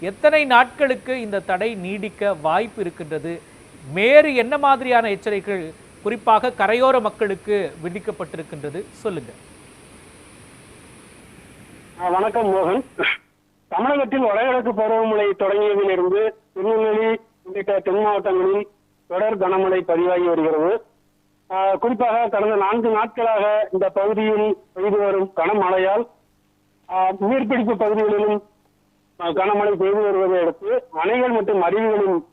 எத்தனை நாட்களுக்கு இந்த தடை நீடிக்க வாய்ப்பு இருக்கின்றது? வேறு என்ன மாதிரியான எச்சரிக்கைகள் குறிப்பாக கரையோர மக்களுக்கு விதிக்கப்பட்டிருக்கின்றது? சொல்லுங்க. வணக்கம் மோகன். தமிழகத்தில் வடகிழக்கு பருவமழை தொடங்கியதிலிருந்து திருநெல்வேலி உள்ளிட்ட தென் மாவட்டங்களில் தொடர் கனமழை பதிவாகி வருகிறது. குறிப்பாக கடந்த நான்கு நாட்களாக இந்த பகுதியில் பெய்து வரும் கனமழையால் நீர்பிடிப்பு பகுதிகளிலும் கனமழை பெய்து வருவதை அடுத்து அணைகள் மற்றும் அருவிகளின்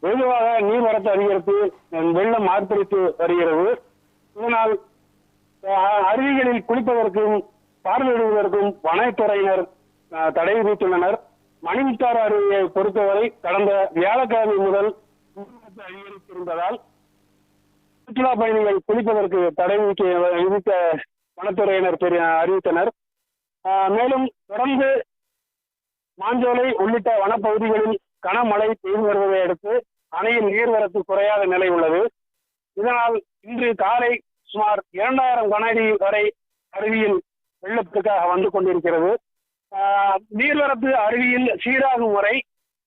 வெகுவாக நீர்வரத்து அதிகரித்து வெள்ளம் ஆர்ப்பரித்து வருகிறது. இதனால் அருவிகளில் குளிப்பதற்கும் பார்வையிடுவதற்கும் வனத்துறையினர் தடை விதித்துள்ளனர். மணிமுத்தாறு அருவியை பொறுத்தவரை கடந்த வியாழக்கிழமை முதல் அதிகரித்திருந்ததால் சுற்றுலா பயணிகள் குளிப்பதற்கு தடை விதிக்க விதித்த வனத்துறையினர் தெரி- அறிவித்தனர். மேலும் தொடர்ந்து மாஞ்சோலை உள்ளிட்ட வனப்பகுதிகளில் கனமழை பெய்து வருவதை அடுத்து அணையின் நீர்வரத்து குறையாத நிலை உள்ளது. இதனால் இன்று காலை சுமார் இரண்டாயிரம் கன அடி வரை அருவியில் வெள்ளத்துக்காக வந்து கொண்டிருக்கிறது. ஆஹ், நீர்வரத்து அருவியில் சீராகும் வரை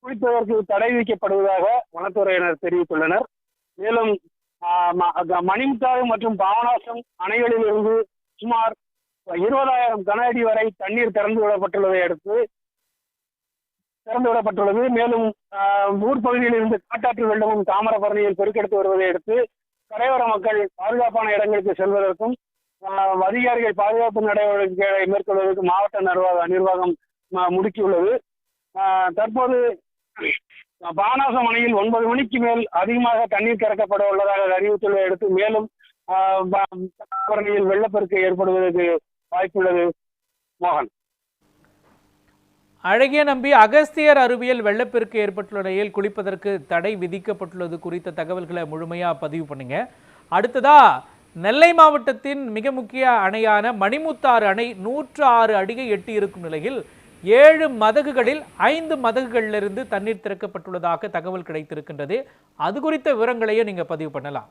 குளிப்பதற்கு தடை விதிக்கப்படுவதாக வனத்துறையினர் தெரிவித்துள்ளனர். மேலும் ஆஹ், ம- க- மணிமுத்தாறு மற்றும் பாபநாசம் அணைகளில் இருந்து சுமார் இருபதாயிரம் கன அடி வரை தண்ணீர் திறந்து விடப்பட்டுள்ளதை அடுத்து திறந்து விடப்பட்டுள்ளது மேலும் ஆஹ், ஊர் பகுதியில் இருந்து காட்டாற்று வெள்ளமும் தாமிரபரணியில் பெருக்கெடுத்து வருவதை அடுத்து கரையோர மக்கள் பாதுகாப்பான இடங்களுக்கு செல்வதற்கும் ஆஹ், அதிகாரிகள் பாதுகாப்பு நடவடிக்கைகளை மேற்கொள்வதற்கு மாவட்ட நிர்வாக நிர்வாகம் முடுக்கியுள்ளது. ஆஹ், தற்போது பானாசம் அணையில் ஒன்பது மணிக்கு மேல் அதிகமாக தண்ணீர் திறக்கப்பட உள்ளதாக அறிவித்துள்ளதை அடுத்து மேலும் ஆஹ், வெள்ளப்பெருக்கு ஏற்படுவதற்கு வாய்ப்புள்ளது. மோகன். அழகிய நம்பி அகஸ்தியர் அருவியில் வெள்ளப்பெருக்கு ஏற்பட்டுள்ள நிலையில் குளிப்பதற்கு தடை விதிக்கப்பட்டுள்ளது குறித்த தகவல்களை முழுமையா பதிவு பண்ணுங்க. அடுத்ததா நெல்லை மாவட்டத்தின் மிக முக்கிய அணையான மணிமுத்தாறு அணை நூற்று ஆறு அடியை எட்டி இருக்கும் நிலையில் ஏழு மதகுகளில் ஐந்து மதகுகளிலிருந்து தண்ணீர் திறக்கப்பட்டுள்ளதாக தகவல் கிடைத்திருக்கின்றது. அது குறித்த விவரங்களையும் நீங்கள் பதிவு பண்ணலாம்.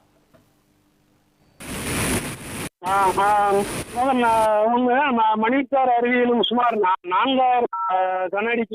மேடம் ஆஹ். மோகன், ஆஹ் உண்மைதான் மணித்தார் அருவியிலும் சுமார் நான்காயிரம் கண்ணாடிக்கு